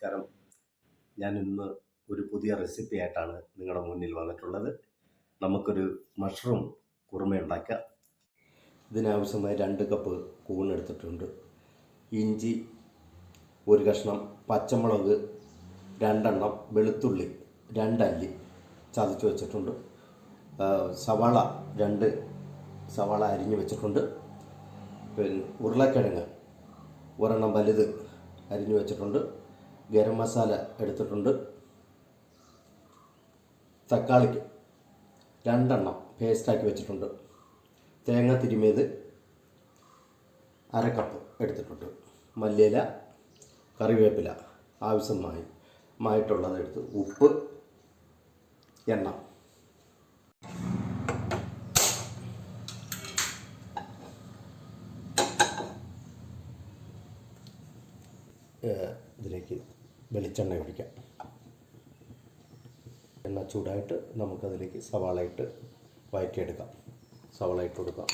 നമസ്കാരം. ഞാൻ ഇന്ന് ഒരു പുതിയ റെസിപ്പി ആയിട്ടാണ് നിങ്ങളുടെ മുന്നിൽ വന്നിട്ടുള്ളത്. നമുക്കൊരു മഷ്റൂം കുറുമ ഉണ്ടാക്കാം ഇതിനാവശ്യമായി രണ്ട് കപ്പ് കൂൺ എടുത്തിട്ടുണ്ട്. ഇഞ്ചി ഒരു കഷ്ണം പച്ചമുളക് രണ്ടെണ്ണം വെളുത്തുള്ളി രണ്ടല്ലി ചതച്ച് വെച്ചിട്ടുണ്ട്. സവാള രണ്ട് സവാള അരിഞ്ഞ് വെച്ചിട്ടുണ്ട്. പിന്നെ ഉരുളക്കിഴങ്ങ് ഒരെണ്ണം വലുത് അരിഞ്ഞു വെച്ചിട്ടുണ്ട്. ഗരം മസാല എടുത്തിട്ടുണ്ട്. തക്കാളിക്ക് രണ്ടെണ്ണം പേസ്റ്റാക്കി വെച്ചിട്ടുണ്ട്. തേങ്ങ തിരുമിയത് അര കപ്പ് എടുത്തിട്ടുണ്ട്. മല്ലിയില കറിവേപ്പില ആവശ്യമായി മായിട്ടുള്ളത് എടുത്ത് ഉപ്പ് എണ്ണ. ഇതിലേക്ക് വെളിച്ചെണ്ണ ഒഴിക്കാം. എണ്ണ ചൂടായിട്ട് നമുക്കതിലേക്ക് സവാള ഇട്ട് വഴറ്റിയെടുക്കാം സവാള ഇട്ട് കൊടുക്കാം.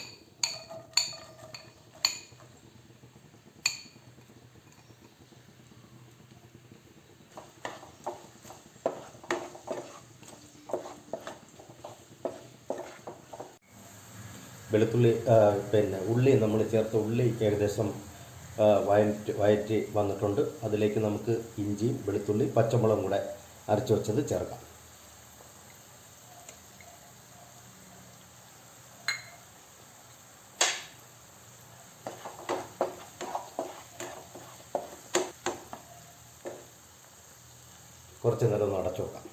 വെളുത്തുള്ളി പിന്നെ ഉള്ളി നമ്മൾ ചേർത്ത ഉള്ളി ഏകദേശം വയറ്റി വയറ്റി വന്നിട്ടുണ്ട്. അതിലേക്ക് നമുക്ക് ഇഞ്ചിയും വെളുത്തുള്ളി പച്ചമുളകും കൂടെ അരച്ചു വെച്ചത് ചേർക്കാം. കുറച്ച് നേരം ഒന്ന് അടച്ചു വെക്കാം.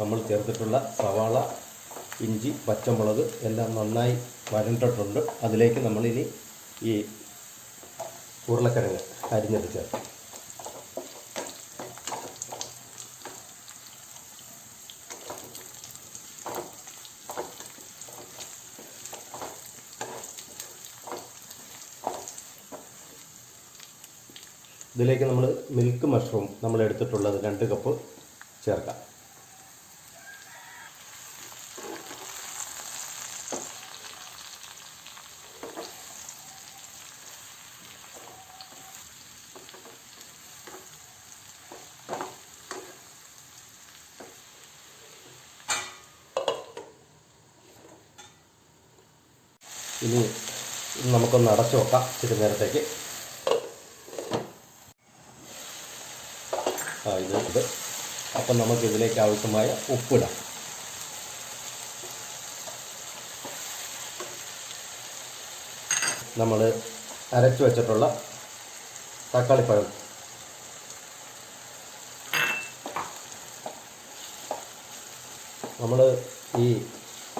നമ്മൾ ചേർത്തിട്ടുള്ള സവാള ഇഞ്ചി പച്ചമുളക് എല്ലാം നന്നായി വരണ്ടിട്ടുണ്ട്. അതിലേക്ക് നമ്മളിനി ഈ ഉരുളക്കിഴങ്ങ് അരിഞ്ഞത് ചേർക്കും ഇതിലേക്ക് നമ്മൾ മിൽക്ക് മഷ്റൂം നമ്മൾ എടുത്തിട്ടുള്ളത് രണ്ട് കപ്പ് ചേർക്കാം. ഇനി നമുക്കൊന്ന് അടച്ചു നോക്കാം ഇച്ചിരി നേരത്തേക്ക്. ആ ഇത് ഇത്. അപ്പം നമുക്ക് ഇതിലേക്ക് ആവശ്യമായ ഉപ്പിടാം. നമ്മൾ അരച്ചു വെച്ചിട്ടുള്ള തക്കാളിപ്പഴം നമ്മൾ ഈ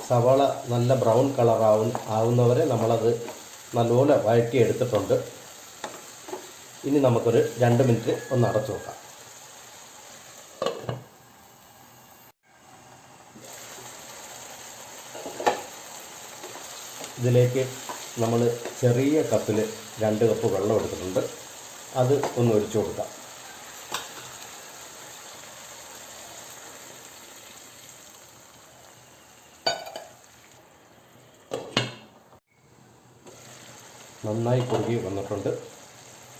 സവാള നല്ല ബ്രൗൺ കളർ ആവും ആവുന്നവരെ നമ്മളത് നല്ലപോലെ വഴറ്റി എടുത്തിട്ടുണ്ട് ഇനി നമുക്കൊരു രണ്ട് മിനിറ്റ് ഒന്ന് അടച്ചു നോക്കാം ഇതിലേക്ക് നമ്മൾ ചെറിയ കപ്പിൽ രണ്ട് കപ്പ് വെള്ളം എടുത്തിട്ടുണ്ട്. അത് ഒന്ന് ഒഴിച്ചു കൊടുക്കാം. നന്നായി കുറുകി വന്നിട്ടുണ്ട്.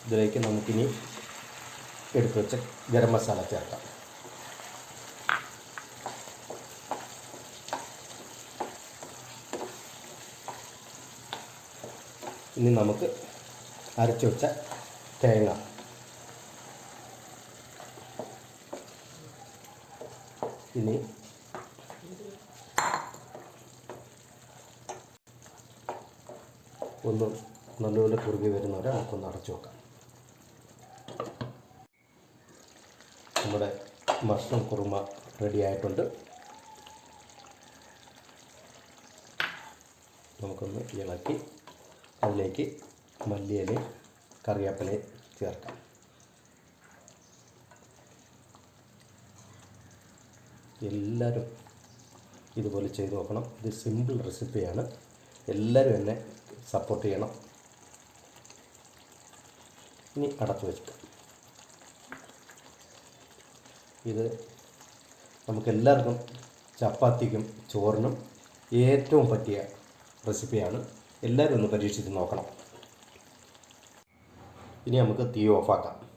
ഇതിലേക്ക് നമുക്കിനി എടുത്തു വെച്ച ഗരം മസാല ചേർക്കാം. ഇനി നമുക്ക് അരച്ചു വെച്ച തേങ്ങ. ഇനി ഒന്ന് നല്ലപോലെ കുറുകി വരുന്നവരെ നമുക്കൊന്ന് അടച്ചു വെക്കാം. നമ്മുടെ മഷ്റൂം കുറുമ റെഡി ആയിട്ടുണ്ട്. നമുക്കൊന്ന് ഇളക്കി അതിലേക്ക് മല്ലിയിലയും കറിവേപ്പിലയും ചേർക്കാം. എല്ലാവരും ഇതുപോലെ ചെയ്തു നോക്കണം. ഇത് സിമ്പിൾ റെസിപ്പിയാണ് എല്ലാവരും എന്നെ സപ്പോർട്ട് ചെയ്യണം. ഇനി അടച്ചു വെക്കുക ഇത് നമുക്കെല്ലാവർക്കും ചപ്പാത്തിക്കും ചോറിനും ഏറ്റവും പറ്റിയ റെസിപ്പിയാണ്. എല്ലാവരും ഒന്ന് പരീക്ഷിച്ച് നോക്കണം. ഇനി നമുക്ക് തീ ഓഫാക്കാം.